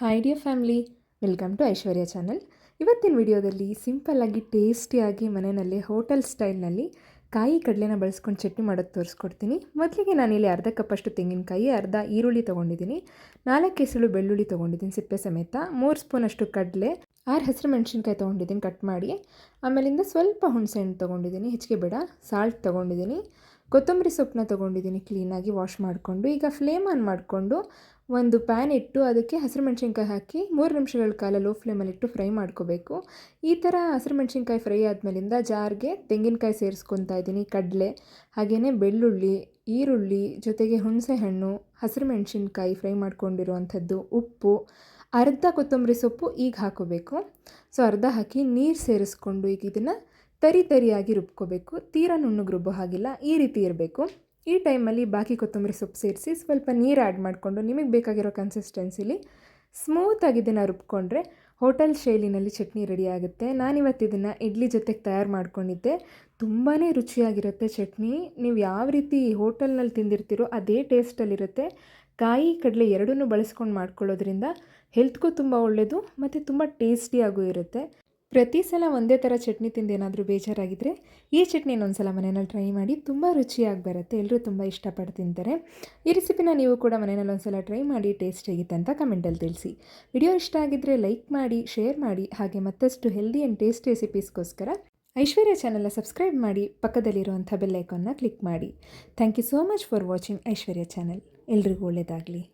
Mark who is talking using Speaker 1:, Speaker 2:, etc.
Speaker 1: Hi dear family welcome to Aishwarya channel ಇವತ್ತಿನ ವಿಡಿಯೋದಲ್ಲಿ ಸಿಂಪಲ್ಲಾಗಿ ಟೇಸ್ಟಿಯಾಗಿ ಮನೆಯಲ್ಲಿ ಹೋಟೆಲ್ ಸ್ಟೈಲ್ನಲ್ಲಿ ಕಾಯಿ ಕಡಲೆನ ಬಳಸ್ಕೊಂಡು ಚಟ್ನಿ ಮಾಡೋದು ತೋರಿಸ್ಕೊಡ್ತೀನಿ. ಮೊದಲಿಗೆ ನಾನಿಲ್ಲಿ ಅರ್ಧ ಕಪ್ಪಷ್ಟು ತೆಂಗಿನಕಾಯಿ, ಅರ್ಧ ಈರುಳ್ಳಿ ತೊಗೊಂಡಿದ್ದೀನಿ. ನಾಲ್ಕು ಎಸಳು ಬೆಳ್ಳುಳ್ಳಿ ತೊಗೊಂಡಿದ್ದೀನಿ ಸಿಪ್ಪೆ ಸಮೇತ. ಮೂರು ಸ್ಪೂನಷ್ಟು ಕಡಲೆ, ಆರು ಹಸಿರು ಮೆಣಸಿನ್ಕಾಯಿ ತೊಗೊಂಡಿದ್ದೀನಿ ಕಟ್ ಮಾಡಿ. ಆಮೇಲಿಂದ ಸ್ವಲ್ಪ ಹುಣಸೆ ಹಣ್ಣು ತೊಗೊಂಡಿದ್ದೀನಿ, ಹೆಚ್ಚಿಗೆ ಬೇಡ ಸಾಲ್ಟ್ ತೊಗೊಂಡಿದ್ದೀನಿ. ಕೊತ್ತಂಬರಿ ಸೊಪ್ಪನ್ನ ತೊಗೊಂಡಿದ್ದೀನಿ ಕ್ಲೀನಾಗಿ ವಾಶ್ ಮಾಡಿಕೊಂಡು. ಈಗ ಫ್ಲೇಮ್ ಆನ್ ಮಾಡಿಕೊಂಡು ಒಂದು ಪ್ಯಾನ್ ಇಟ್ಟು ಅದಕ್ಕೆ ಹಸಿರು ಮೆಣಸಿನ್ಕಾಯಿ ಹಾಕಿ ಮೂರು ನಿಮಿಷಗಳ ಕಾಲ ಲೋ ಫ್ಲೇಮಲ್ಲಿಟ್ಟು ಫ್ರೈ ಮಾಡ್ಕೋಬೇಕು. ಈ ಥರ ಹಸಿರು ಮೆಣಸಿನ್ಕಾಯಿ ಫ್ರೈ ಆದಮೇಲಿಂದ ಜಾರ್ಗೆ ತೆಂಗಿನಕಾಯಿ ಸೇರಿಸ್ಕೊತಾ ಇದ್ದೀನಿ, ಕಡಲೆ, ಹಾಗೆಯೇ ಬೆಳ್ಳುಳ್ಳಿ, ಈರುಳ್ಳಿ, ಜೊತೆಗೆ ಹುಣಸೆ ಹಣ್ಣು, ಹಸಿರು ಮೆಣಸಿನ್ಕಾಯಿ ಫ್ರೈ ಮಾಡ್ಕೊಂಡಿರುವಂಥದ್ದು, ಉಪ್ಪು, ಅರ್ಧ ಕೊತ್ತಂಬರಿ ಸೊಪ್ಪು ಈಗ ಹಾಕೋಬೇಕು. ಸೊ ಅರ್ಧ ಹಾಕಿ ನೀರು ಸೇರಿಸ್ಕೊಂಡು ಈಗ ಇದನ್ನು ತರಿ ತರಿಯಾಗಿ ರುಬ್ಕೋಬೇಕು. ತೀರಾ ನುಣ್ಣಗೆ ರುಬ್ಬೋ ಹಾಗಿಲ್ಲ. ಈ ರೀತಿ ಇರಬೇಕು. ಈ ಟೈಮಲ್ಲಿ ಬಾಕಿ ಕೊತ್ತಂಬರಿ ಸೊಪ್ಪು ಸೇರಿಸಿ ಸ್ವಲ್ಪ ನೀರು ಆ್ಯಡ್ ಮಾಡಿಕೊಂಡು ನಿಮಗೆ ಬೇಕಾಗಿರೋ ಕನ್ಸಿಸ್ಟೆನ್ಸಿಲಿ ಸ್ಮೂತಾಗಿ ಇದನ್ನು ರುಬ್ಕೊಂಡ್ರೆ ಹೋಟೆಲ್ ಶೈಲಿನಲ್ಲಿ ಚಟ್ನಿ ರೆಡಿ ಆಗುತ್ತೆ. ನಾನಿವತ್ತು ಇದನ್ನು ಇಡ್ಲಿ ಜೊತೆಗೆ ತಯಾರು ಮಾಡ್ಕೊಂಡಿದ್ದೆ. ತುಂಬಾ ರುಚಿಯಾಗಿರುತ್ತೆ ಚಟ್ನಿ. ನೀವು ಯಾವ ರೀತಿ ಹೋಟೆಲ್ನಲ್ಲಿ ತಿಂದಿರ್ತೀರೋ ಅದೇ ಟೇಸ್ಟಲ್ಲಿರುತ್ತೆ. ಕಾಯಿ ಕಡಲೆ ಎರಡನ್ನೂ ಬಳಸ್ಕೊಂಡು ಮಾಡ್ಕೊಳ್ಳೋದ್ರಿಂದ ಹೆಲ್ತ್ಗೂ ತುಂಬ ಒಳ್ಳೆಯದು ಮತ್ತು ತುಂಬ ಟೇಸ್ಟಿಯಾಗೂ ಇರುತ್ತೆ. ಪ್ರತಿ ಸಲ ಒಂದೇ ಥರ ಚಟ್ನಿ ತಿಂದು ಏನಾದರೂ ಬೇಜಾರಾಗಿದ್ದರೆ ಈ ಚಟ್ನಿ ಸಲ ಮನೆಯಲ್ಲಿ ಟ್ರೈ ಮಾಡಿ ತುಂಬ ರುಚಿಯಾಗಿ ಬರುತ್ತೆ. ಎಲ್ಲರೂ ತುಂಬ ಇಷ್ಟಪಟ್ಟು ತಿಂತಾರೆ. ಈ ರೆಸಿಪಿನ ನೀವು ಕೂಡ ಮನೆಯಲ್ಲಿ ಒಂದು ಸಲ ಟ್ರೈ ಮಾಡಿ ಟೇಸ್ಟ್ ಹೇಗಿತ್ತು ಅಂತ ಕಮೆಂಟಲ್ಲಿ ತಿಳಿಸಿ. ವಿಡಿಯೋ ಇಷ್ಟ ಆಗಿದ್ದರೆ ಲೈಕ್ ಮಾಡಿ ಶೇರ್ ಮಾಡಿ, ಹಾಗೆ ಮತ್ತಷ್ಟು ಹೆಲ್ದಿ ಆ್ಯಂಡ್ ಟೇಸ್ಟ್ ರೆಸಿಪೀಸ್ಗೋಸ್ಕರ ಐಶ್ವರ್ಯ ಚಾನಲ್ನ ಸಬ್ಸ್ಕ್ರೈಬ್ ಮಾಡಿ, ಪಕ್ಕದಲ್ಲಿರುವಂಥ ಬೆಲ್ಲೈಕನ್ನ ಕ್ಲಿಕ್ ಮಾಡಿ. Thank you so much for watching Aishwarya channel ಎಲ್ರಿಗೂ ಒಳ್ಳೆಯದಾಗಲಿ